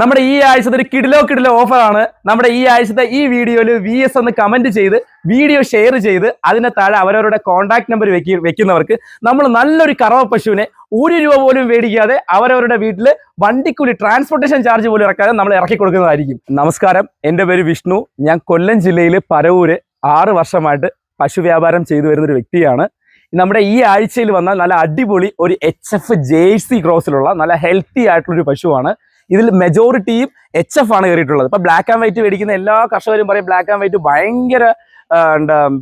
നമ്മുടെ ഈ ആഴ്ചത്തെ ഒരു കിടിലോ കിടിലോ ഓഫറാണ്. നമ്മുടെ ഈ ആഴ്ചത്തെ ഈ വീഡിയോയിൽ വി എസ് എന്ന് കമന്റ് ചെയ്ത് വീഡിയോ ഷെയർ ചെയ്ത് അതിന് താഴെ അവരവരുടെ കോൺടാക്ട് നമ്പർ വെക്കി വെക്കുന്നവർക്ക് നമ്മൾ നല്ലൊരു കറവ പശുവിനെ ഒരു രൂപ പോലും മേടിക്കാതെ അവരവരുടെ വീട്ടിൽ വണ്ടിക്കൂലി ട്രാൻസ്പോർട്ടേഷൻ ചാർജ് പോലും ഇറക്കാതെ നമ്മൾ ഇറക്കി കൊടുക്കുന്നതായിരിക്കും. നമസ്കാരം. എന്റെ പേര് വിഷ്ണു. ഞാൻ കൊല്ലം ജില്ലയിൽ പരവൂര് ആറ് വർഷമായിട്ട് പശു വ്യാപാരം ചെയ്തു വരുന്ന ഒരു വ്യക്തിയാണ്. നമ്മുടെ ഈ ആഴ്ചയിൽ വന്ന നല്ല അടിപൊളി ഒരു എച്ച് എഫ് ജേഴ്സി ക്രോസിലുള്ള നല്ല ഹെൽത്തി ആയിട്ടുള്ളൊരു പശുവാണ്. ഇതിൽ മെജോറിറ്റിയും എച്ച് എഫ് ആണ് കയറിയിട്ടുള്ളത്. ഇപ്പൊ ബ്ലാക്ക് ആൻഡ് വൈറ്റ് മേടിക്കുന്ന എല്ലാ കർഷകരും പറയും ബ്ലാക്ക് ആൻഡ് വൈറ്റ് ഭയങ്കര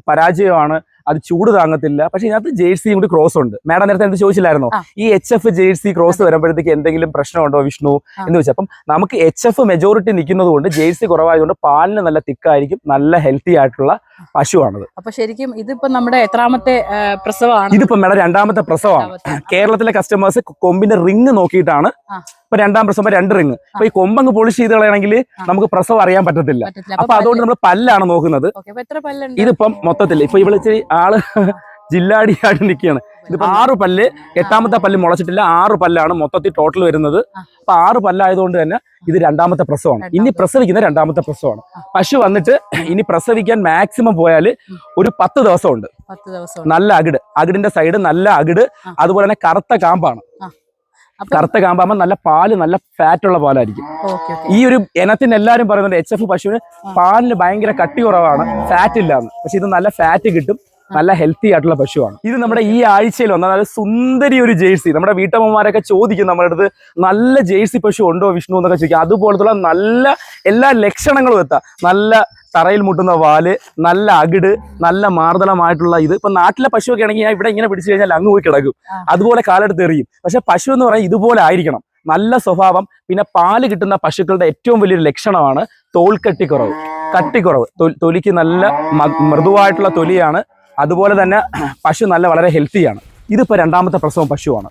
പരാജയമാണ്. അത് ചൂട് താങ്ങത്തില്ല. പക്ഷെ ഇതിനകത്ത് ജേഴ്സിയും കൂടി ക്രോസ് ഉണ്ട്. മാഡം നേരത്തെ എന്ത് ചോദിച്ചില്ലായിരുന്നോ? ഈ എച്ച് എഫ് ജേഴ്സി ക്രോസ് വരുമ്പോഴത്തേക്ക് എന്തെങ്കിലും പ്രശ്നമുണ്ടോ വിഷ്ണു? എന്ന് വെച്ചാൽ അപ്പം നമുക്ക് എച്ച് എഫ് മെജോറിറ്റി നിൽക്കുന്നത് കൊണ്ട് ജേഴ്സി കുറവായതുകൊണ്ട് പാലിന് നല്ല തിക്കായിരിക്കും നല്ല ഹെൽത്തി ആയിട്ടുള്ള പശുവാണത്. അപ്പൊ ശരിക്കും ഇതിപ്പോ നമ്മുടെ എത്രാമത്തെ പ്രസവമാണ്? ഇതിപ്പോ മേഡം രണ്ടാമത്തെ പ്രസവമാണ്. കേരളത്തിലെ കസ്റ്റമേഴ്സ് കൊമ്പിന്റെ റിങ് നോക്കിയിട്ടാണ് ഇപ്പൊ രണ്ടാം പ്രസവം രണ്ട് റിങ്. അപ്പൊ ഈ കൊമ്പങ്ങ് പോളിഷ് ചെയ്ത് കളയണമെങ്കിൽ നമുക്ക് പ്രസവം അറിയാൻ പറ്റത്തില്ല. അപ്പൊ അതുകൊണ്ട് നമ്മൾ പല്ലാണ് നോക്കുന്നത്. ഇതിപ്പം മൊത്തത്തിൽ ഇപ്പൊ ഇവിടെ ഇച്ചിരി ആൾ ജില്ലാടിയായിട്ട് നിൽക്കുകയാണ് ഇതിപ്പോ ആറ് പല്ല് എട്ടാമത്തെ പല്ല് മുളച്ചിട്ടില്ല. ആറ് പല്ലാണ് മൊത്തത്തിൽ ടോട്ടൽ വരുന്നത്. അപ്പൊ ആറ് പല്ലായതുകൊണ്ട് തന്നെ ഇത് രണ്ടാമത്തെ പ്രസവമാണ്. ഇനി പ്രസവിക്കുന്ന രണ്ടാമത്തെ പ്രസവമാണ്. പശു വന്നിട്ട് ഇനി പ്രസവിക്കാൻ മാക്സിമം പോയാൽ. ഒരു പത്ത് ദിവസമുണ്ട്. നല്ല അകിട്. അകിടിന്റെ സൈഡ് നല്ല അകിട്. അതുപോലെ തന്നെ കറുത്ത കാമ്പാണ്. കറുത്ത കാമ്പാകുമ്പോൾ നല്ല പാൽ നല്ല ഫാറ്റ് ഉള്ള പാലായിരിക്കും ഈ ഒരു ഇനത്തിന് എല്ലാവരും പറയുന്നുണ്ട് എച്ച് എഫ് പശുവിന്. പാലിന് ഭയങ്കര കട്ടി കുറവാണ് ഫാറ്റ് ഇല്ലാന്ന്. പക്ഷെ ഇത് നല്ല ഫാറ്റ് കിട്ടും നല്ല ഹെൽത്തി ആയിട്ടുള്ള പശുവാണ്. ഇത് നമ്മുടെ ഈ ആഴ്ചയിൽ വന്ന നല്ല സുന്ദരി ഒരു ജേഴ്സി. നമ്മുടെ വീട്ടമ്മമാരൊക്കെ ചോദിക്കും നമ്മുടെ അടുത്ത് നല്ല ജേഴ്സി പശു ഉണ്ടോ വിഷ്ണു? എന്നൊക്കെ ചോദിക്കും. അതുപോലത്തുള്ള നല്ല എല്ലാ ലക്ഷണങ്ങളും എത്താം. നല്ല തറയിൽ മുട്ടുന്ന വാൽ നല്ല അകിട് നല്ല മാർദ്ദലമായിട്ടുള്ള ഇത്. ഇപ്പൊ നാട്ടിലെ പശുവൊക്കെ ആണെങ്കിൽ ഞാൻ ഇവിടെ ഇങ്ങനെ പിടിച്ചു കഴിഞ്ഞാൽ അങ്ങ് പോയി കിടക്കും. അതുപോലെ കാലെടുത്ത് എറിയും. പക്ഷെ പശു എന്ന് പറഞ്ഞാൽ ഇതുപോലെ ആയിരിക്കണം. നല്ല സ്വഭാവം. പിന്നെ പാൽ കിട്ടുന്ന പശുക്കളുടെ ഏറ്റവും വലിയൊരു ലക്ഷണമാണ് തോൽക്കട്ടിക്കുറവ് കട്ടിക്കുറവ്. തൊലിക്ക് നല്ല മൃദുവായിട്ടുള്ള തൊലിയാണ്. അതുപോലെ തന്നെ പശു നല്ല വളരെ ഹെൽത്തിയാണ്. ഇതിപ്പോ രണ്ടാമത്തെ പ്രസവം പശുവാണ്.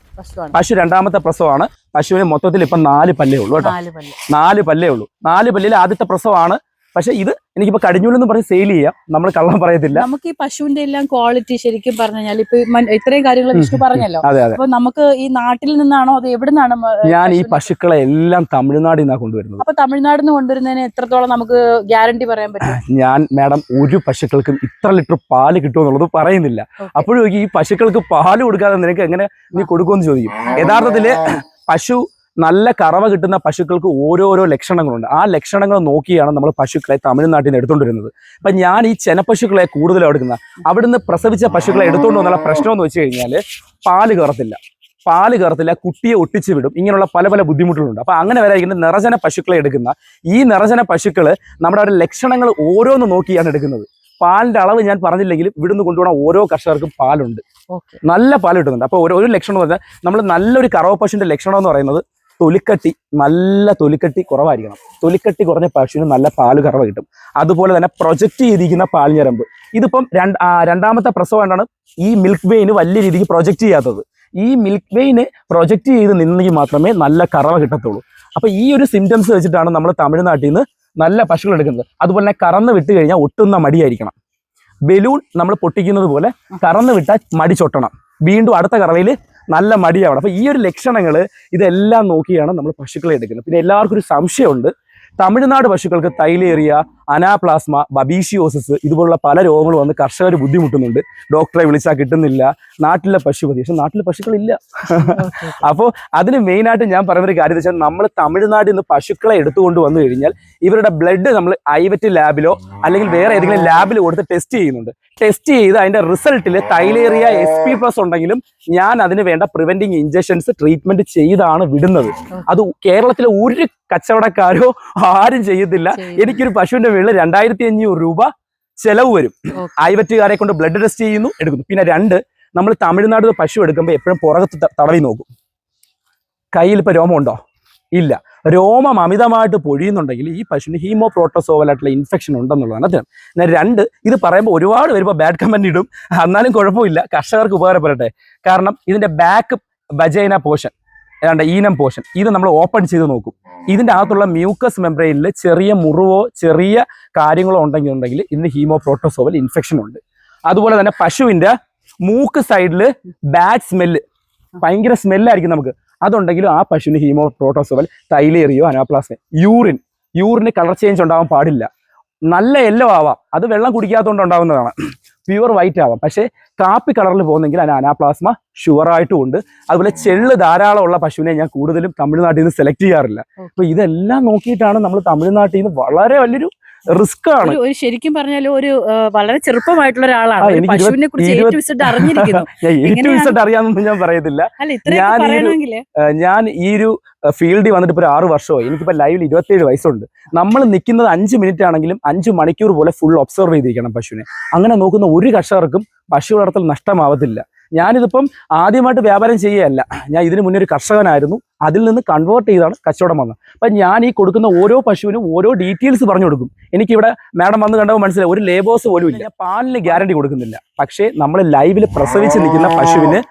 പശു രണ്ടാമത്തെ പ്രസവമാണ്. പശുവിന് മൊത്തത്തിൽ ഇപ്പൊ നാല് പല്ലേ ഉള്ളൂ കേട്ടോ. നാല് പല്ല്. നാല് പല്ലേ ഉള്ളൂ. നാല് പല്ലിൽ ആദ്യത്തെ പ്രസവമാണ്. പക്ഷെ ഇത് എനിക്കിപ്പോ കടിഞ്ഞൂലെന്ന് പറഞ്ഞ് സെയിൽ ചെയ്യാം. നമ്മൾ കള്ളം പറയത്തില്ല. നമുക്ക് ഈ പശുവിന്റെ എല്ലാം ക്വാളിറ്റി ശരിക്കും പറഞ്ഞാൽ ഇപ്പൊ ഇത്രയും കാര്യങ്ങൾ വിഷ്ണു പറഞ്ഞല്ലോ. അതെ അതെ. അപ്പൊ നമുക്ക് ഈ നാട്ടിൽ നിന്നാണോ അത് എവിടെ നിന്നാണ് ഞാൻ ഈ പശുക്കളെ എല്ലാം തമിഴ്നാടിൽ നിന്നാണ് കൊണ്ടുവരുന്നത്. അപ്പൊ തമിഴ്നാടിൽ നിന്ന് കൊണ്ടുവരുന്നതിന് എത്രത്തോളം നമുക്ക് ഗ്യാരണ്ടി പറയാൻ പറ്റും? ഞാൻ മാഡം ഒരു പശുക്കൾക്കും ഇത്ര ലിറ്റർ പാൽ കിട്ടുമെന്നുള്ളത് പറയുന്നില്ല. അപ്പോഴും ഈ പശുക്കൾക്ക് പാൽ കൊടുക്കാതെ നിനക്ക് എങ്ങനെ നീ കൊടുക്കുമെന്ന് ചോദിക്കും. യഥാർത്ഥത്തിൽ പശു നല്ല കറവ കിട്ടുന്ന പശുക്കൾക്ക് ഓരോരോ ലക്ഷണങ്ങളുണ്ട്. ആ ലക്ഷണങ്ങൾ നോക്കിയാണ് നമ്മൾ പശുക്കളെ തമിഴ്നാട്ടിൽ നിന്ന് എടുത്തുകൊണ്ടിരുന്നത്. അപ്പൊ ഞാൻ ഈ ചെനപ്പശുക്കളെ കൂടുതലും എടുക്കുന്ന അവിടുന്ന് പ്രസവിച്ച പശുക്കളെ എടുത്തുകൊണ്ട് വന്നുള്ള പ്രശ്നം എന്ന് വെച്ച് കഴിഞ്ഞാൽ പാൽ കയറത്തില്ല. പാൽ കയറത്തില്ല കുട്ടിയെ ഒട്ടിച്ചു വിടും. ഇങ്ങനെയുള്ള പല പല ബുദ്ധിമുട്ടുകളുണ്ട്. അപ്പൊ അങ്ങനെ വരാതിരിക്കുന്ന നിറജന പശുക്കളെ എടുക്കുന്ന ഈ നിറജന പശുക്കൾ നമ്മുടെ അവരുടെ ലക്ഷണങ്ങൾ ഓരോന്ന് നോക്കിയാണ് എടുക്കുന്നത്. പാലിന്റെ അളവ് ഞാൻ പറഞ്ഞില്ലെങ്കിലും ഇവിടുന്ന് കൊണ്ടുപോകുന്ന ഓരോ കർഷകർക്കും പാലുണ്ട്. നല്ല പാൽ കിട്ടുന്നുണ്ട്. അപ്പോൾ ഒരു ലക്ഷണം എന്ന് പറഞ്ഞാൽ നമ്മൾ നല്ലൊരു കറവ പശുവിന്റെ ലക്ഷണം എന്ന് പറയുന്നത് തൊലിക്കട്ടി നല്ല തൊലിക്കട്ടി കുറവായിരിക്കണം. തൊലിക്കട്ടി കുറഞ്ഞ പശുവിന് നല്ല പാൽ കറവ കിട്ടും. അതുപോലെ തന്നെ പ്രൊജക്റ്റ് ചെയ്തിരിക്കുന്ന പാൽഞ്ഞരമ്പ് ഇതിപ്പം രണ്ട് രണ്ടാമത്തെ പ്രസവം കൊണ്ടാണ് ഈ മിൽക്ക് വെയിന് വലിയ രീതിക്ക് പ്രൊജക്റ്റ് ചെയ്യാത്തത്. ഈ മിൽക്ക് വെയിന് പ്രൊജക്റ്റ് ചെയ്ത് നിന്നെങ്കിൽ മാത്രമേ നല്ല കറവ കിട്ടത്തുള്ളൂ. അപ്പൊ ഈ ഒരു സിംറ്റംസ് വെച്ചിട്ടാണ് നമ്മൾ തമിഴ്നാട്ടിൽ നിന്ന് നല്ല പശുക്കൾ എടുക്കുന്നത്. അതുപോലെ തന്നെ കറന്ന് വിട്ട് കഴിഞ്ഞാൽ ഒട്ടുന്ന മടിയായിരിക്കണം. ബലൂൺ നമ്മൾ പൊട്ടിക്കുന്നത് പോലെ കറന്ന് വിട്ടാൽ മടി ചൊട്ടണം. വീണ്ടും അടുത്ത കറവയിൽ നല്ല മടിയാവണം. അപ്പൊ ഈ ഒരു ലക്ഷണങ്ങൾ ഇതെല്ലാം നോക്കിയാണ് നമ്മൾ പശുക്കളെ എടുക്കുന്നത്. പിന്നെ എല്ലാവർക്കും ഒരു സംശയമുണ്ട്. തമിഴ്നാട് പശുക്കൾക്ക് തൈലേറിയ അനാപ്ലാസ്മ ബബീഷിയോസിസ് ഇതുപോലുള്ള പല രോഗങ്ങൾ വന്ന് കർഷകർ ബുദ്ധിമുട്ടുന്നുണ്ട്. ഡോക്ടറെ വിളിച്ചാൽ കിട്ടുന്നില്ല. നാട്ടിലെ പശു മതി. പക്ഷെ നാട്ടിലെ പശുക്കളില്ല. അപ്പോൾ അതിന് മെയിനായിട്ട് ഞാൻ പറയുന്നൊരു കാര്യം വെച്ചാൽ നമ്മൾ തമിഴ്നാട്ടിൽ നിന്ന് പശുക്കളെ എടുത്തുകൊണ്ട് വന്നു കഴിഞ്ഞാൽ ഇവരുടെ ബ്ലഡ് നമ്മൾ ഐവറ്റ് ലാബിലോ അല്ലെങ്കിൽ വേറെ ഏതെങ്കിലും ലാബിൽ കൊടുത്ത് ടെസ്റ്റ് ചെയ്യുന്നുണ്ട്. ടെസ്റ്റ് ചെയ്ത് അതിന്റെ റിസൾട്ടിൽ തൈലേറിയ എസ് പി പ്ലസ് ഉണ്ടെങ്കിലും ഞാൻ അതിന് വേണ്ട പ്രിവെന്റിങ് ഇഞ്ചക്ഷൻസ് ട്രീറ്റ്മെന്റ് ചെയ്താണ് വിടുന്നത്. അത് കേരളത്തിലെ ഒരു കച്ചവടക്കാരോ ആരും ചെയ്യത്തില്ല. എനിക്കൊരു പശുവിന്റെ വീട്ടിൽ രണ്ടായിരത്തി അഞ്ഞൂറ് രൂപ ചെലവ് വരും. ആയിവറ്റുകാരെ കൊണ്ട് ബ്ലഡ് ടെസ്റ്റ് ചെയ്യുന്നു എടുക്കുന്നു. പിന്നെ രണ്ട് നമ്മൾ തമിഴ്നാട് പശു എടുക്കുമ്പോൾ എപ്പോഴും പുറകത്ത് തടവി നോക്കും. കയ്യിൽ ഇപ്പൊ രോമം ഉണ്ടോ ഇല്ല. രോമം അമിതമായിട്ട് പൊഴിയുന്നുണ്ടെങ്കിൽ ഈ പശുവിന് ഹീമോ പ്രോട്ടോസോവൽ ആയിട്ടുള്ള ഇൻഫെക്ഷൻ ഉണ്ടെന്നുള്ളതാണ് അദ്ദേഹം എന്നാൽ രണ്ട് ഇത് പറയുമ്പോൾ ഒരുപാട് വരുമ്പോൾ ബാഡ് കമന്റ് ഇടും. എന്നാലും കുഴപ്പമില്ല. കർഷകർക്ക് ഉപകാരപ്പെടട്ടെ. കാരണം ഇതിന്റെ ബാക്ക് ബജൈന പോഷൻ ഏതാണ്ട് ഈനം പോഷൻ ഇത് നമ്മൾ ഓപ്പൺ ചെയ്ത് നോക്കും. ഇതിന്റെ അകത്തുള്ള മ്യൂക്കസ് മെംബ്രെയിനിൽ ചെറിയ മുറിവോ ചെറിയ കാര്യങ്ങളോ ഉണ്ടെങ്കിൽ ഉണ്ടെങ്കിൽ ഇതിന് ഹീമോ പ്രോട്ടോസോവൽ ഇൻഫെക്ഷൻ ഉണ്ട്. അതുപോലെ തന്നെ പശുവിന്റെ മൂക്ക് സൈഡിൽ ബാഡ് സ്മെല്ല് ഭയങ്കര സ്മെല്ലായിരിക്കും നമുക്ക്. അതുണ്ടെങ്കിലും ആ പശുവിന് hemo protozoal theileria anaplasma urine യൂറിന് കളർ ചേഞ്ച് ഉണ്ടാവാൻ പാടില്ല. നല്ല യെല്ലോ ആവാം. അത് വെള്ളം കുടിക്കാത്തതുകൊണ്ട് ഉണ്ടാവുന്നതാണ്. പ്യുവർ വൈറ്റ് ആവാം. പക്ഷേ കാപ്പി കളറിൽ പോകുന്നെങ്കിൽ അതിന് അനാപ്ലാസ്മ ഷുവറായിട്ടും ഉണ്ട്. അതുപോലെ ചെള്ള് ധാരാളം ഉള്ള പശുവിനെ ഞാൻ കൂടുതലും തമിഴ്നാട്ടിൽ നിന്ന് സെലക്ട് ചെയ്യാറില്ല. അപ്പൊ ഇതെല്ലാം നോക്കിയിട്ടാണ് നമ്മൾ തമിഴ്നാട്ടിൽ നിന്ന് വളരെ വലിയൊരു റിസ്ക് ആണ്. ഒരു ശരിക്കും പറഞ്ഞാൽ ഒരു വളരെ ചെറുപ്പമായിട്ടുള്ള ഒരാളാണ്. പശുവിനെ കുറിച്ച് അറിയാമെന്നൊന്നും ഞാൻ പറയത്തില്ല. ഞാൻ ഈ ഒരു- ഞാൻ ഈ ഒരു ഫീൽഡിൽ വന്നിട്ട് ഇപ്പൊ ഒരു ആറ് വർഷമായി. എനിക്കിപ്പോൾ ലൈവിൽ ഇരുപത്തേഴ് വയസ്സുണ്ട്. നമ്മൾ നിൽക്കുന്നത് അഞ്ച് മിനിറ്റ് ആണെങ്കിലും അഞ്ച് മണിക്കൂർ പോലെ ഫുൾ ഒബ്സർവ് ചെയ്തിരിക്കണം പശുവിനെ. അങ്ങനെ നോക്കുന്ന ഒരു കർഷകർക്കും പശു വളർത്തൽ നഷ്ടമാവത്തില്ല. ഞാനിതിപ്പം ആദ്യമായിട്ട് വ്യാപാരം ചെയ്യുകയല്ല. ഞാൻ ഇതിന് മുന്നേ ഒരു കർഷകനായിരുന്നു. അതിൽ നിന്ന് കൺവേർട്ട് ചെയ്താണ് കച്ചവടം വന്നത്. അപ്പം ഞാൻ ഈ കൊടുക്കുന്ന ഓരോ പശുവിനും ഓരോ ഡീറ്റെയിൽസ് പറഞ്ഞു കൊടുക്കും. എനിക്കിവിടെ മാഡം വന്ന് കണ്ടപ്പോൾ മനസ്സിലായി ഒരു ലേബേഴ്സ് പോലും ഇല്ല പാലിന് ഗ്യാരണ്ടി കൊടുക്കുന്നില്ല. പക്ഷേ നമ്മൾ ലൈവിൽ പ്രസവിച്ച് നിൽക്കുന്ന പശുവിന്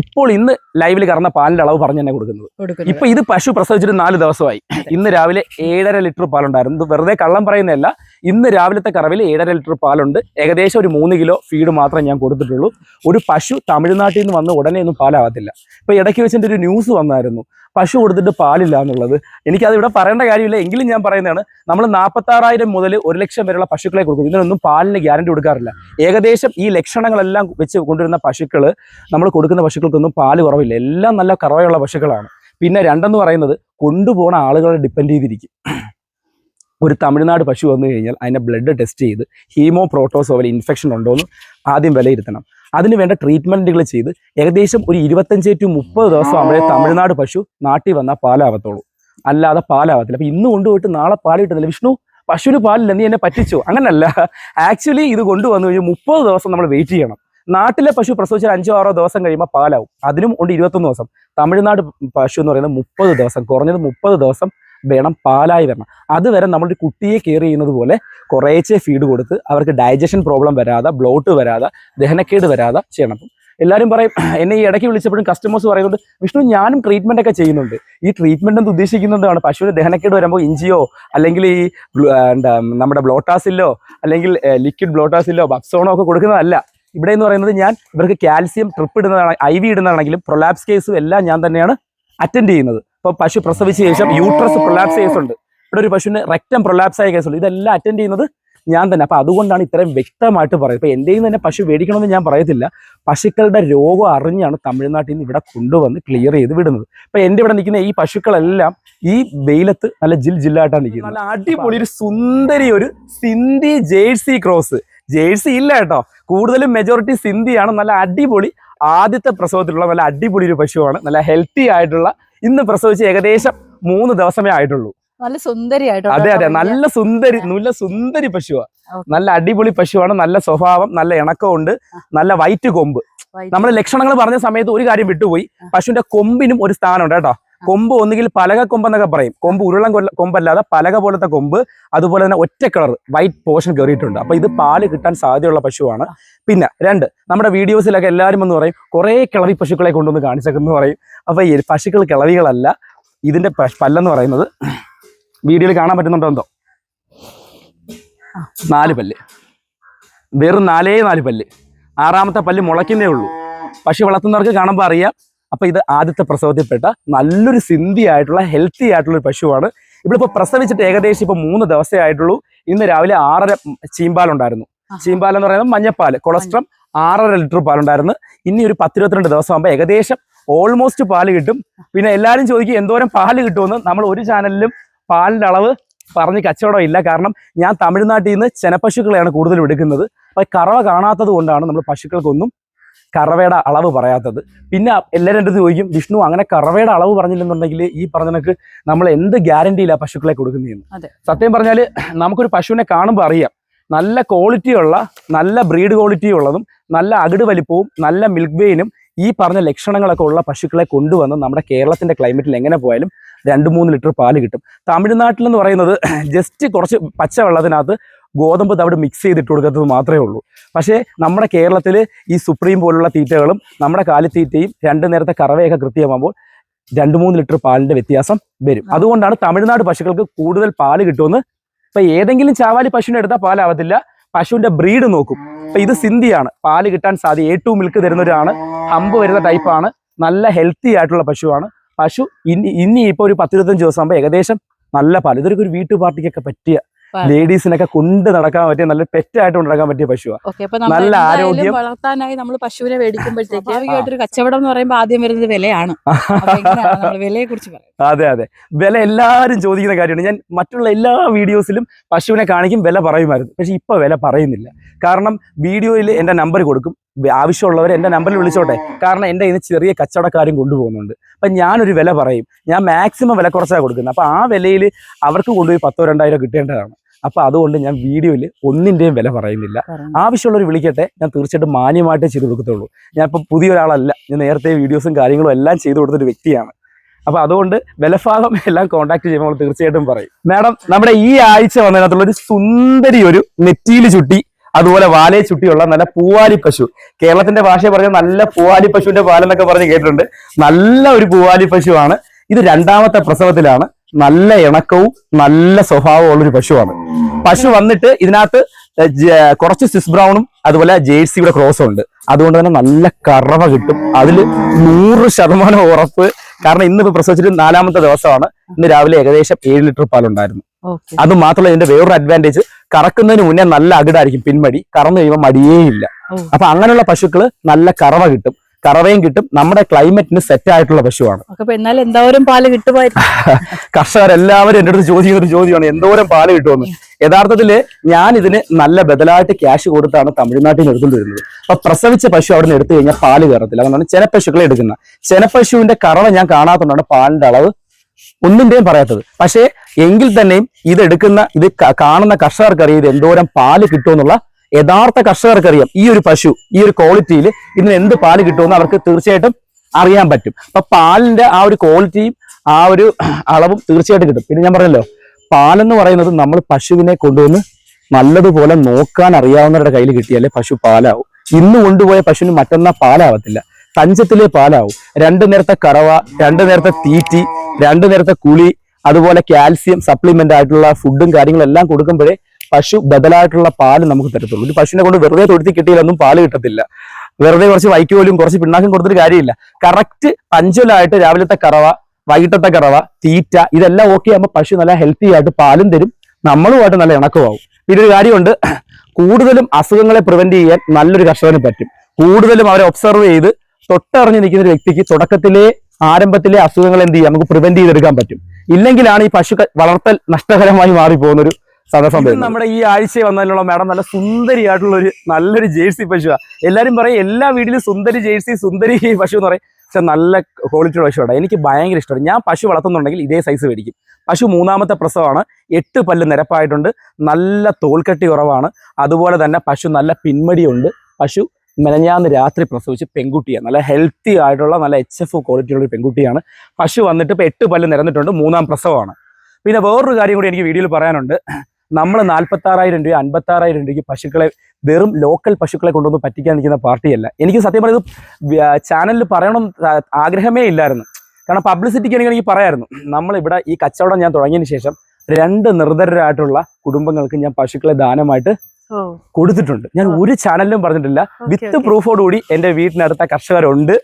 ഇപ്പോൾ ഇന്ന് ലൈവിൽ കറന്ന പാലിന്റെ അളവ് പറഞ്ഞു തന്നെ കൊടുക്കുന്നത്. ഇപ്പൊ ഇത് പശു പ്രസവിച്ചിട്ട് നാല് ദിവസമായി. ഇന്ന് രാവിലെ ഏഴര ലിറ്റർ പാലുണ്ടായിരുന്നു. വെറുതെ കള്ളം പറയുന്നതല്ല. ഇന്ന് രാവിലത്തെ കറവിൽ ഏഴര ലിറ്റർ പാലുണ്ട്. ഏകദേശം ഒരു മൂന്ന് കിലോ ഫീഡ് മാത്രമേ ഞാൻ കൊടുത്തിട്ടുള്ളൂ. ഒരു പശു തമിഴ്നാട്ടിൽ നിന്ന് വന്ന് ഉടനെ ഒന്നും പാലാവത്തില്ല ഇപ്പൊ ഇടയ്ക്ക് വെച്ചിട്ട് ഒരു ന്യൂസ് വന്നായിരുന്നു. പശു കൊടുത്തിട്ട് പാലില്ല എന്നുള്ളത്. എനിക്കത് ഇവിടെ പറയേണ്ട കാര്യമില്ല. എങ്കിലും ഞാൻ പറയുന്നതാണ് നമ്മൾ നാൽപ്പത്താറായിരം മുതൽ ഒരു ലക്ഷം വരെയുള്ള പശുക്കളെ കൊടുക്കും. ഇതിനൊന്നും പാലിന് ഗ്യാരണ്ടി കൊടുക്കാറില്ല. ഏകദേശം ഈ ലക്ഷണങ്ങളെല്ലാം വെച്ച് കൊണ്ടുവരുന്ന പശുക്കൾ നമ്മൾ കൊടുക്കുന്ന പശുക്കൾക്കൊന്നും പാൽ കുറവില്ല. എല്ലാം നല്ല കറവയുള്ള പശുക്കളാണ്. പിന്നെ രണ്ടെന്ന് പറയുന്നത് കൊണ്ടുപോകുന്ന ആളുകളെ ഡിപ്പെൻഡ് ചെയ്തിരിക്കും. ഒരു തമിഴ്നാട് പശു വന്നു കഴിഞ്ഞാൽ അതിനെ ബ്ലഡ് ടെസ്റ്റ് ചെയ്ത് ഹീമോ പ്രോട്ടോസോവൽ ഇൻഫെക്ഷൻ ഉണ്ടോ എന്ന് ആദ്യം വിലയിരുത്തണം. അതിന് വേണ്ട ട്രീറ്റ്മെന്റുകൾ ചെയ്ത് ഏകദേശം ഒരു ഇരുപത്തഞ്ച് ടു മുപ്പത് ദിവസം ആകുമ്പോഴേ തമിഴ്നാട് പശു നാട്ടിൽ വന്നാൽ പാലാവത്തുള്ളൂ. അല്ലാതെ പാലാവത്തില്ല. അപ്പൊ ഇന്ന് കൊണ്ടുപോയിട്ട് നാളെ പാൽ കിട്ടുന്നില്ല വിഷ്ണു പശുവിന് പാലില്ല. നീ എന്നെ പറ്റിച്ചു? അങ്ങനല്ല. ആക്ച്വലി ഇത് കൊണ്ടുവന്നു കഴിഞ്ഞാൽ മുപ്പത് ദിവസം നമ്മൾ വെയിറ്റ് ചെയ്യണം. നാട്ടിലെ പശു പ്രസവിച്ചാൽ അഞ്ചോ ആറോ ദിവസം കഴിയുമ്പോൾ പാലാവും. അതിനും ഉണ്ട് ഇരുപത്തൊന്ന് ദിവസം. തമിഴ്നാട് പശു എന്ന് പറയുന്നത് മുപ്പത് ദിവസം. കുറഞ്ഞത് മുപ്പത് ദിവസം വേണം പാലായി വരണം. അതുവരെ നമ്മളൊരു കുട്ടിയെ കെയർ ചെയ്യുന്നത് പോലെ കുറേച്ചെ ഫീഡ് കൊടുത്ത് അവർക്ക് ഡൈജഷൻ പ്രോബ്ലം വരാതെ ബ്ലോട്ട് വരാതെ ദഹനക്കേട് വരാതെ ചെയ്യണം. എല്ലാവരും പറയും എന്നെ ഈ ഇടയ്ക്ക് വിളിച്ചപ്പോഴും കസ്റ്റമേഴ്സ് പറയുന്നുണ്ട് വിഷ്ണു ഞാനും ട്രീറ്റ്മെന്റ് ഒക്കെ ചെയ്യുന്നുണ്ട്. ഈ ട്രീറ്റ്മെന്റ് എന്ന് ഉദ്ദേശിക്കുന്നതാണ് പശുവിന് ദഹനക്കേട് വരുമ്പോൾ ഇഞ്ചിയോ അല്ലെങ്കിൽ ഈ എന്താ നമ്മുടെ ബ്ലോട്ടാസിലോ അല്ലെങ്കിൽ ലിക്വിഡ് ബ്ലോട്ടാസിലോ ബപ്സോണോ ഒക്കെ കൊടുക്കുന്നതല്ല. ഇവിടെ എന്ന് പറയുന്നത് ഞാൻ ഇവർക്ക് കാൽസ്യം ട്രിപ്പ് ഇടുന്നതാണ് ഐ വി ഇടുന്നതാണെങ്കിലും പ്രൊലാപ്സ് കേസും എല്ലാം ഞാൻ തന്നെയാണ് അറ്റൻഡ് ചെയ്യുന്നത്. ഇപ്പോൾ പശു പ്രസവിച്ച ശേഷം യൂട്രസ് പ്രൊലാപ്സ് കേസുണ്ട് ഇവിടെ ഒരു പശുവിന് റെക്റ്റം പ്രൊലാപ്സ് ആയ കേസുണ്ട് ഇതെല്ലാം അറ്റൻഡ് ചെയ്യുന്നത് ഞാൻ തന്നെ. അപ്പൊ അതുകൊണ്ടാണ് ഇത്രയും വ്യക്തമായിട്ട് പറയുന്നത്. ഇപ്പൊ എന്റെയും തന്നെ പശു മേടിക്കണമെന്ന് ഞാൻ പറയത്തില്ല. പശുക്കളുടെ രോഗം അറിഞ്ഞാണ് തമിഴ്നാട്ടിൽ നിന്ന് ഇവിടെ കൊണ്ടുവന്ന് ക്ലിയർ ചെയ്ത് വിടുന്നത്. ഇപ്പൊ എന്റെ ഇവിടെ നിൽക്കുന്ന ഈ പശുക്കളെല്ലാം ഈ വെയിലത്ത് നല്ല ജിൽ ജില്ലായിട്ടാണ് നിൽക്കുന്നത്. നല്ല അടിപൊളി ഒരു സുന്ദരി ഒരു സിന്ധി ജേഴ്സി ക്രോസ്. ജേഴ്സി ഇല്ല കേട്ടോ. കൂടുതലും മെജോറിറ്റി സിന്ധിയാണ്. നല്ല അടിപൊളി ആദ്യത്തെ പ്രസവത്തിലുള്ള നല്ല അടിപൊളി ഒരു പശുവാണ്. നല്ല ഹെൽത്തി ആയിട്ടുള്ള ഇന്ന് പ്രസവിച്ച് ഏകദേശം മൂന്ന് ദിവസമേ ആയിട്ടുള്ളൂ. നല്ല സുന്ദരിയായിട്ടോ? അതെ അതെ. നല്ല സുന്ദരി നല്ല സുന്ദരി പശുവാ. നല്ല അടിപൊളി പശുവാണ്. നല്ല സ്വഭാവം നല്ല ഇണക്കമുണ്ട് നല്ല വൈറ്റ് കൊമ്പ്. നമ്മുടെ ലക്ഷണങ്ങൾ പറഞ്ഞ സമയത്ത് ഒരു കാര്യം വിട്ടുപോയി. പശുവിന്റെ കൊമ്പിനും ഒരു സ്ഥാനമുണ്ട് കേട്ടോ. കൊമ്പ് ഒന്നുകിൽ പലക കൊമ്പ് എന്നൊക്കെ പറയും. കൊമ്പ് ഉരുളം കൊല്ല- കൊമ്പല്ലാതെ പലക പോലത്തെ കൊമ്പ് അതുപോലെ തന്നെ ഒറ്റ കളർ വൈറ്റ് പോർഷൻ കയറിയിട്ടുണ്ട് അപ്പൊ ഇത് പാൽ കിട്ടാൻ സാധ്യതയുള്ള പശുവാണ്. പിന്നെ രണ്ട് നമ്മുടെ വീഡിയോസിലൊക്കെ എല്ലാവരും എന്ന് പറയും കുറേ കിളവി പശുക്കളെ കൊണ്ടുവന്ന് കാണിച്ചേക്കെന്ന് പറയും. അപ്പൊ ഈ പശുക്കൾ കിളവികളല്ല ഇതിന്റെ പല്ലെന്ന് പറയുന്നത്. വീഡിയോയിൽ കാണാൻ പറ്റുന്നുണ്ടോ എന്തോ? നാല് പല്ല്. വെറും നാലേ നാല് പല്ല്. ആറാമത്തെ പല്ല് മുളയ്ക്കുന്നേ ഉള്ളൂ. പശു വളർത്തുന്നവർക്ക് കാണുമ്പോൾ അറിയാം അപ്പൊ ഇത് ആദ്യത്തെ പ്രസവത്തിൽപ്പെട്ട നല്ലൊരു സിന്ധി ആയിട്ടുള്ള ഹെൽത്തി ആയിട്ടുള്ള ഒരു പശുവാണ്. ഇവിടെ ഇപ്പൊ പ്രസവിച്ചിട്ട് ഏകദേശം ഇപ്പൊ മൂന്ന് ദിവസമേ ആയിട്ടുള്ളൂ. ഇന്ന് രാവിലെ ആറര ചീമ്പാലുണ്ടായിരുന്നു. ചീമ്പാൽ എന്ന് പറയുന്നത് മഞ്ഞപ്പാൽ കൊളസ്ട്രം ആറര ലിറ്റർ പാലുണ്ടായിരുന്നു ഇനി ഒരു പത്തിരുപത്തിരണ്ട് ദിവസം ആകുമ്പോൾ ഏകദേശം ഓൾമോസ്റ്റ് പാൽ കിട്ടും. പിന്നെ എല്ലാവരും ചോദിക്കും എന്തോരം പാൽ കിട്ടുമെന്ന്? നമ്മൾ ഒരു ചാനലിലും പാലിന്റെ അളവ് പറഞ്ഞ് കച്ചവടം ഇല്ല. കാരണം ഞാൻ തമിഴ്നാട്ടിൽ നിന്ന് ചെനപ്പശുക്കളെയാണ് കൂടുതലും എടുക്കുന്നത്. അപ്പൊ കറവ കാണാത്തത് കൊണ്ടാണ് നമ്മൾ പശുക്കൾക്കൊന്നും കറവയുടെ അളവ് പറയാത്തത്. പിന്നെ എല്ലാവരും എന്റെ ചോദിക്കും? വിഷ്ണു അങ്ങനെ കറവയുടെ അളവ് പറഞ്ഞില്ലെന്നുണ്ടെങ്കിൽ ഈ പറഞ്ഞനക്ക് നമ്മൾ എന്ത് ഗ്യാരണ്ടിയില്ല പശുക്കളെ കൊടുക്കുന്നതെന്ന്? സത്യം പറഞ്ഞാൽ നമുക്കൊരു പശുവിനെ കാണുമ്പോൾ അറിയാം. നല്ല ക്വാളിറ്റി ഉള്ള നല്ല ബ്രീഡ് ക്വാളിറ്റി ഉള്ളതും നല്ല അകിട് വലിപ്പവും നല്ല മിൽക്ക് വെയിനും ഈ പറഞ്ഞ ലക്ഷണങ്ങളൊക്കെ ഉള്ള പശുക്കളെ കൊണ്ടുവന്ന് നമ്മുടെ കേരളത്തിന്റെ ക്ലൈമറ്റിൽ എങ്ങനെ പോയാലും രണ്ട് മൂന്ന് ലിറ്റർ പാൽ കിട്ടും. തമിഴ്നാട്ടിലെന്ന് പറയുന്നത് ജസ്റ്റ് കുറച്ച് പച്ച വെള്ളത്തിനകത്ത് ഗോതമ്പ് തവിട് മിക്സ് ചെയ്തിട്ട് കൊടുക്കുന്നത് മാത്രമേ ഉള്ളൂ. പക്ഷേ നമ്മുടെ കേരളത്തിൽ ഈ സുപ്രീം പോലുള്ള തീറ്റകളും നമ്മുടെ കാലിത്തീറ്റയും രണ്ട് നേരത്തെ കറവയൊക്കെ കൃത്യമാകുമ്പോൾ രണ്ട് മൂന്ന് ലിറ്റർ പാലിന്റെ വ്യത്യാസം വരും. അതുകൊണ്ടാണ് തമിഴ്നാട് പശുക്കൾക്ക് കൂടുതൽ പാൽ കിട്ടുമെന്ന്. ഇപ്പൊ ഏതെങ്കിലും ചാവാലി പശുവിനെ എടുത്താൽ പാലാവത്തില്ല. പശുവിന്റെ ബ്രീഡ് നോക്കും. അപ്പൊ ഇത് സിന്ധിയാണ്. പാൽ കിട്ടാൻ സാധ്യത ഏറ്റവും മിൽക്ക് തരുന്ന ഒരാണ് ഹമ്പ് വരുന്ന ടൈപ്പാണ് നല്ല ഹെൽത്തി ആയിട്ടുള്ള പശുവാണ്. പശു ഇനി ഇനി ഇപ്പൊ ഒരു പത്തിരുപത്തഞ്ച് ദിവസം ആകുമ്പോൾ ഏകദേശം നല്ല പാൽ ഇതൊരു ഒരു വീട്ടു പാർട്ടിക്കൊക്കെ പറ്റിയ. ലേഡീസിനൊക്കെ കൊണ്ട് നടക്കാൻ പറ്റിയ നല്ല പെറ്റായിട്ട് കൊണ്ട് നടക്കാൻ പറ്റിയ പശുവാണ് അപ്പൊ നല്ല ആരോഗ്യം. വളർത്താനായി നമ്മൾ പശുവിനെ മേടിക്കുമ്പോഴത്തേക്ക് ഒരു കച്ചവടം എന്ന് പറയുമ്പോൾ ആദ്യം വരുന്നത് വിലയാണ്. വിലയെ കുറിച്ച് അതെ അതെ. വില എല്ലാവരും ചോദിക്കുന്ന കാര്യമാണ്. ഞാൻ മറ്റുള്ള എല്ലാ വീഡിയോസിലും പശുവിനെ കാണിക്കും വില പറയുമായിരുന്നു. പക്ഷെ ഇപ്പൊ വില പറയുന്നില്ല. കാരണം വീഡിയോയിൽ എന്റെ നമ്പർ കൊടുക്കും. ആവശ്യമുള്ളവർ എന്റെ നമ്പറിൽ വിളിച്ചോട്ടെ. കാരണം എന്റെ ഇന്ന് ചെറിയ കച്ചവടക്കാരും കൊണ്ടുപോകുന്നുണ്ട്. അപ്പം ഞാനൊരു വില പറയും. ഞാൻ മാക്സിമം വില കുറച്ചാണ് കൊടുക്കുന്നത്. അപ്പോൾ ആ വിലയിൽ അവർക്ക് കൊണ്ടുപോയി പത്തോ രണ്ടായിരം കിട്ടേണ്ടതാണ്. അപ്പോൾ അതുകൊണ്ട് ഞാൻ വീഡിയോയിൽ ഒന്നിന്റെയും വില പറയുന്നില്ല. ആവശ്യമുള്ളവർ വിളിക്കട്ടെ. ഞാൻ തീർച്ചയായിട്ടും മാന്യമായിട്ടേ ചെയ്തു കൊടുക്കത്തുള്ളൂ. ഞാൻ ഇപ്പൊ പുതിയ ഒരാളല്ല. ഞാൻ നേരത്തെ വീഡിയോസും കാര്യങ്ങളും എല്ലാം ചെയ്തു കൊടുത്തൊരു വ്യക്തിയാണ്. അപ്പൊ അതുകൊണ്ട് വിലഭാഗം എല്ലാം കോൺടാക്ട് ചെയ്യുമ്പോൾ തീർച്ചയായിട്ടും പറയും. മാഡം നമ്മുടെ ഈ ആഴ്ച വന്നതിനകത്തുള്ള ഒരു സുന്ദരി ഒരു നെറ്റിയിൽ ചുട്ടി അതുപോലെ വാലയെ ചുട്ടിയുള്ള നല്ല പൂവാലി പശു. കേരളത്തിന്റെ ഭാഷ പറഞ്ഞ നല്ല പൂവാലി പശുവിന്റെ പാലെന്നൊക്കെ പറഞ്ഞ് കേട്ടിട്ടുണ്ട്. നല്ല ഒരു പൂവാലി പശുവാണ്. ഇത് രണ്ടാമത്തെ പ്രസവത്തിലാണ്. നല്ല ഇണക്കവും നല്ല സ്വഭാവമുള്ള ഒരു പശുവാണ്. പശു വന്നിട്ട് ഇതിനകത്ത് കുറച്ച് സിസ് ബ്രൗണും അതുപോലെ ജേഴ്സിയുടെ ക്രോസും ഉണ്ട്. അതുകൊണ്ട് തന്നെ നല്ല കറവ കിട്ടും. അതിൽ നൂറ് ശതമാനം ഉറപ്പ്. കാരണം ഇന്ന് ഇപ്പൊ പ്രസവിച്ചിട്ട് നാലാമത്തെ ദിവസമാണ്. ഇന്ന് രാവിലെ ഏകദേശം ഏഴ് ലിറ്റർ പാലുണ്ടായിരുന്നു. അത് മാത്രമല്ല ഇതിന്റെ വേറൊരു അഡ്വാന്റേജ് കറക്കുന്നതിന് മുന്നേ നല്ല അകിടായിരിക്കും പിൻമടി. കറന്നു കഴിയുമ്പോൾ മടിയേ ഇല്ല. അപ്പൊ അങ്ങനെയുള്ള പശുക്കൾ നല്ല കറവ കിട്ടും. കറവയും കിട്ടും. നമ്മുടെ ക്ലൈമറ്റിന് സെറ്റ് ആയിട്ടുള്ള പശുവാണ്. എന്തോരം പാൽ കിട്ടുമായിരുന്നു കർഷകരെല്ലാവരും എന്റെ അടുത്ത് ചോദിക്കുന്ന ഒരു ചോദ്യമാണ് എന്തോരം പാൽ കിട്ടുമെന്ന്. യഥാർത്ഥത്തിൽ ഞാൻ ഇതിന് നല്ല ബദലായിട്ട് ക്യാഷ് കൊടുത്താണ് തമിഴ്നാട്ടിൽ നിന്ന് എടുത്തുകൊണ്ട് വരുന്നത്. അപ്പൊ പ്രസവിച്ച പശു അവിടെ നിന്ന് എടുത്തു കഴിഞ്ഞാൽ പാൽ കയറത്തില്ല. അതുകൊണ്ടാണ് ചെനപ്പശുക്കളെ എടുക്കുന്നത്. ചെനപ്പശുവിന്റെ കറവ ഞാൻ കാണാത്തതുകൊണ്ടാണ് പാലിന്റെ അളവ് ഒന്നിന്റെയും പറയാത്തത്. പക്ഷേ എങ്കിൽ തന്നെയും ഇതെടുക്കുന്ന ഇത് കാണുന്ന കർഷകർക്കറിയാം ഇത് എന്തോരം പാൽ കിട്ടുമെന്നുള്ള യഥാർത്ഥ കർഷകർക്കറിയാം ഈ ഒരു പശു ഈ ഒരു ക്വാളിറ്റിയിൽ ഇതിന് എന്ത് പാൽ കിട്ടുമെന്ന് അവർക്ക് തീർച്ചയായിട്ടും അറിയാൻ പറ്റും. അപ്പൊ പാലിന്റെ ആ ഒരു ക്വാളിറ്റിയും ആ ഒരു അളവും തീർച്ചയായിട്ടും കിട്ടും. പിന്നെ ഞാൻ പറഞ്ഞല്ലോ പാലെന്ന് പറയുന്നത് നമ്മൾ പശുവിനെ കൊണ്ടുവന്ന് നല്ലതുപോലെ നോക്കാൻ അറിയാവുന്നവരുടെ കയ്യിൽ കിട്ടിയാലേ പശു പാലാവും. ഇന്ന് കൊണ്ടുപോയ പശുവിന് മറ്റന്നാ പാലാവത്തില്ല. തഞ്ചത്തിലെ പാലാവും. രണ്ടു നേരത്തെ കറവ രണ്ടു നേരത്തെ തീറ്റി രണ്ടു നേരത്തെ കുളി അതുപോലെ കാൽസ്യം സപ്ലിമെന്റ് ആയിട്ടുള്ള ഫുഡും കാര്യങ്ങളും എല്ലാം കൊടുക്കുമ്പോഴേ പശു ബദലായിട്ടുള്ള പാൽ നമുക്ക് തരത്തുള്ളൂ. ഒരു പശുവിനെ കൊണ്ട് വെറുതെ തൊഴുത്തി കിട്ടിയില്ലൊന്നും പാൽ കിട്ടത്തില്ല. വെറുതെ കുറച്ച് വൈക്കോലും കുറച്ച് പിണ്ണാക്കും കൊടുത്തിട്ട് കാര്യമില്ല. കറക്റ്റ് പഞ്ചലായിട്ട് രാവിലത്തെ കറവ വൈകിട്ടത്തെ കറവ തീറ്റ ഇതെല്ലാം ഓക്കെ ആകുമ്പോൾ പശു നല്ല ഹെൽത്തി ആയിട്ട് പാലും തരും. നമ്മളുമായിട്ട് നല്ല ഇണക്കമാവും. പിന്നെ ഒരു കാര്യമുണ്ട്. കൂടുതലും അസുഖങ്ങളെ പ്രിവെന്റ് ചെയ്യാൻ നല്ലൊരു കർഷകന് പറ്റും. കൂടുതലും അവരെ ഒബ്സർവ് ചെയ്ത് തൊട്ടറിഞ്ഞ് നിൽക്കുന്ന ഒരു വ്യക്തിക്ക് തുടക്കത്തിലെ ആരംഭത്തിലെ അസുഖങ്ങൾ എന്ത് ചെയ്യാം? നമുക്ക് പ്രിവെന്റ് ചെയ്തെടുക്കാൻ പറ്റും. ഇല്ലെങ്കിലാണ് ഈ പശു വളർത്തൽ നഷ്ടകരമായി മാറിപ്പോകുന്ന ഒരു സന്ദർഭം നമ്മുടെ ഈ ആഴ്ച വന്നതിലുള്ള മാഡം നല്ല സുന്ദരിയായിട്ടുള്ള ഒരു നല്ലൊരു ജേഴ്സി പശുവാ. എല്ലാരും പറയും എല്ലാ വീട്ടിലും സുന്ദരി ജേഴ്സി സുന്ദരി പശു എന്ന് പറയും. പക്ഷെ നല്ല ക്വാളിറ്റിയുടെ പശുവാണ്. എനിക്ക് ഭയങ്കര ഇഷ്ടമാണ്. ഞാൻ പശു വളർത്തുന്നുണ്ടെങ്കിൽ ഇതേ സൈസ് മേടിക്കും. പശു മൂന്നാമത്തെ പ്രസവമാണ്. എട്ട് പല്ല് നിരപ്പായിട്ടുണ്ട്. നല്ല തോൽക്കട്ടി കുറവാണ്. അതുപോലെ തന്നെ പശു നല്ല പിന്മടിയുണ്ട് പശു മെനഞ്ഞാന്ന് രാത്രി പ്രസവിച്ച് പെൺകുട്ടിയാണ്. നല്ല ഹെൽത്തി ആയിട്ടുള്ള നല്ല എച്ച് എഫ് ക്വാളിറ്റിയുള്ള ഒരു പെൺകുട്ടിയാണ്. പശു വന്നിട്ട് ഇപ്പോൾ എട്ട് പല്ല് നിരന്നിട്ടുണ്ട്. മൂന്നാം പ്രസവമാണ്. പിന്നെ വേറൊരു കാര്യം കൂടി എനിക്ക് വീഡിയോയിൽ പറയാനുണ്ട്. നമ്മൾ നാൽപ്പത്താറായിരം രൂപ അൻപത്താറായിരം രൂപയ്ക്ക് പശുക്കളെ വെറും ലോക്കൽ പശുക്കളെ കൊണ്ടുവന്ന് പറ്റിക്കാൻ നിൽക്കുന്ന പാർട്ടിയല്ല. എനിക്ക് സത്യം പറയുന്നത് ചാനലിൽ പറയണം ആഗ്രഹമേ ഇല്ലായിരുന്നു. കാരണം പബ്ലിസിറ്റിക്ക് എനിക്ക് എനിക്ക് പറയായിരുന്നു. നമ്മളിവിടെ ഈ കച്ചവടം ഞാൻ തുടങ്ങിയതിന് ശേഷം രണ്ട് നിർദ്ധരായിട്ടുള്ള കുടുംബങ്ങൾക്ക് ഞാൻ പശുക്കളെ ദാനമായിട്ട് കൊടുത്തിട്ടുണ്ട്. ഞാൻ ഒരു ചാനലിലും പറഞ്ഞിട്ടില്ല. വിത്ത്. പ്രൂഫോടുകൂടി എന്റെ വീട്ടിനടുത്ത കർഷകരുണ്ട്.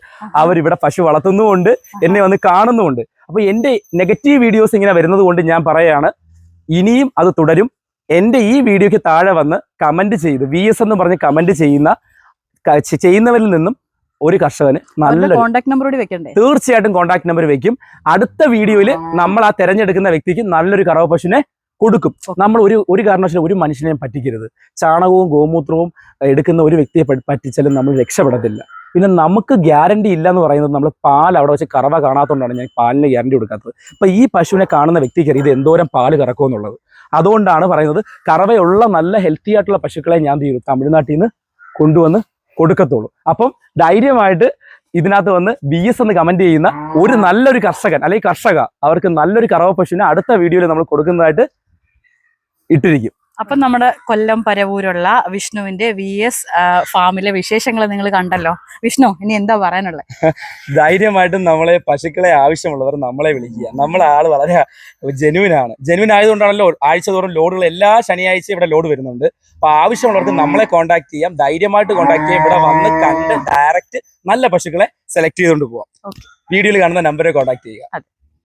അവരിവിടെ പശു വളർത്തുന്നുമുണ്ട്. എന്നെ വന്ന് കാണുന്നുമുണ്ട്. അപ്പൊ എന്റെ നെഗറ്റീവ് വീഡിയോസ് ഇങ്ങനെ വരുന്നത് കൊണ്ട് ഞാൻ പറയാണ് ഇനിയും അത് തുടരും. എന്റെ ഈ വീഡിയോയ്ക്ക് താഴെ വന്ന് കമന്റ് ചെയ്ത് വി എസ് എന്ന് പറഞ്ഞ് കമന്റ് ചെയ്യുന്ന ചെയ്യുന്നവരിൽ നിന്നും ഒരു കർഷകന് നല്ല കോൺടാക്ട് നമ്പർ കൂടി വെക്കണ്ടേ? തീർച്ചയായിട്ടും കോൺടാക്ട് നമ്പർ വെക്കും. അടുത്ത വീഡിയോയിൽ നമ്മൾ ആ തെരഞ്ഞെടുക്കുന്ന വ്യക്തിക്ക് നല്ലൊരു കറവ പശുവിനെ കൊടുക്കും. നമ്മൾ ഒരു ഒരു കാരണവശാലും ഒരു മനുഷ്യനെയും പറ്റിക്കരുത്. ചാണകവും ഗോമൂത്രവും എടുക്കുന്ന ഒരു വ്യക്തിയെ പറ്റിച്ചാലും നമ്മൾ രക്ഷപ്പെടത്തില്ല. പിന്നെ നമുക്ക് ഗ്യാരണ്ടി ഇല്ല എന്ന് പറയുന്നത് നമ്മൾ പാൽ അവിടെ വെച്ച് കറവ കാണാത്തതുകൊണ്ടാണ് ഞാൻ പാലിന് ഗ്യാരണ്ടി കൊടുക്കാത്തത്. അപ്പൊ ഈ പശുവിനെ കാണുന്ന വ്യക്തിക്ക് ഇത് എന്തോരം പാൽ കറക്കും എന്നുള്ളത്. അതുകൊണ്ടാണ് പറയുന്നത് കറവയുള്ള നല്ല ഹെൽത്തി ആയിട്ടുള്ള പശുക്കളെ ഞാൻ തീരും തമിഴ്നാട്ടിൽ നിന്ന് കൊണ്ടുവന്ന് കൊടുക്കത്തുള്ളൂ. അപ്പം ധൈര്യമായിട്ട് ഇതിനകത്ത് വന്ന് ബി എസ് എന്ന് കമന്റ് ചെയ്യുന്ന ഒരു നല്ലൊരു കർഷകൻ അല്ലെങ്കിൽ കർഷക അവർക്ക് നല്ലൊരു കറവ പശുവിനെ അടുത്ത വീഡിയോയിൽ നമ്മൾ കൊടുക്കുന്നതായിട്ട് ഇട്ടിരിക്കും. അപ്പൊ നമ്മുടെ കൊല്ലം പരവൂരുള്ള വിഷ്ണുവിന്റെ വി എസ് ഫാമിലെ വിശേഷങ്ങൾ നിങ്ങൾ കണ്ടല്ലോ. വിഷ്ണു ഇനി എന്താ പറയാനുള്ളത്? ധൈര്യമായിട്ടും നമ്മളെ പശുക്കളെ ആവശ്യമുള്ളവർ നമ്മളെ വിളിക്കുക. നമ്മളെ ആൾ വളരെ ജെനുവിൻ ആണ് ജെനുവിൻ ആയതുകൊണ്ടാണല്ലോ ആഴ്ച തോറും ലോഡുകൾ എല്ലാ ശനിയാഴ്ച ഇവിടെ ലോഡ് വരുന്നുണ്ട്. അപ്പൊ ആവശ്യമുള്ളവർക്ക് നമ്മളെ കോൺടാക്ട് ചെയ്യാം. ധൈര്യമായിട്ട് കോൺടാക്ട് ചെയ്യാം. ഇവിടെ വന്ന് കണ്ട് ഡയറക്റ്റ് നല്ല പശുക്കളെ സെലക്ട് ചെയ്തുകൊണ്ട് പോവാം. വീഡിയോയിൽ കാണുന്ന നമ്പറെ കോൺടാക്ട് ചെയ്യുക.